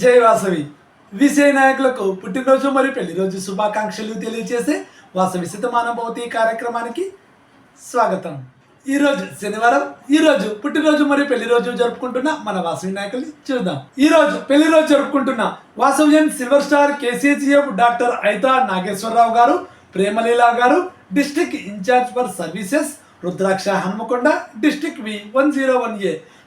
జై వాసవి విజయ నాయకులకు పుట్టినరోజు మరియు పెళ్ళిరోజు శుభాకాంక్షలు తెలియజేసే వాసవి శతమాన కార్యక్రమానికి స్వాగతం. ఈరోజు శనివారం ఈరోజు పుట్టినరోజు మరియు పెళ్ళిరోజు జరుపుకుంటున్న మన వాసవి నాయకుల్ని చూద్దాం. ఈరోజు రోజు పెళ్ళిరోజు జరుపుకుంటున్న Vasavyan silver star KCGF doctor Aitha Nageswararao గారు ప్రేమలీలా గారు district in-charge for services Rudraksha Hanamkonda district V one zero one A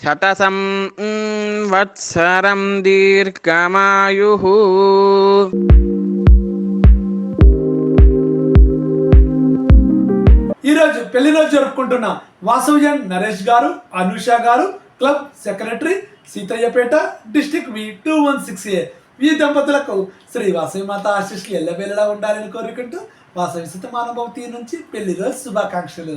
శతసం వత్సరం దీర్ఘమాయు. ఈరోజు పెళ్ళి రోజు జరుపుకుంటున్న వాసవ్యన్ నరేష్ గారు అనుష గారు club secretary Seethayyapeta district V two one six A. ఈ దంపతులకు శ్రీ వాసవి మాత ఆశీస్సులు ఎల్లవేళలా ఉండాలని కోరుకుంటూ వాసవి సుతమానుభవతి నుంచి పెళ్ళి రోజు శుభాకాంక్షలు.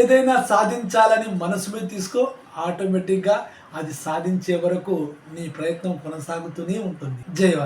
ఏదైనా సాధించాలని మనసు మీద తీసుకో ఆటోమేటిక్గా అది సాధించే వరకు నీ ప్రయత్నం కొనసాగుతూనే ఉంటుంది. జయవాస్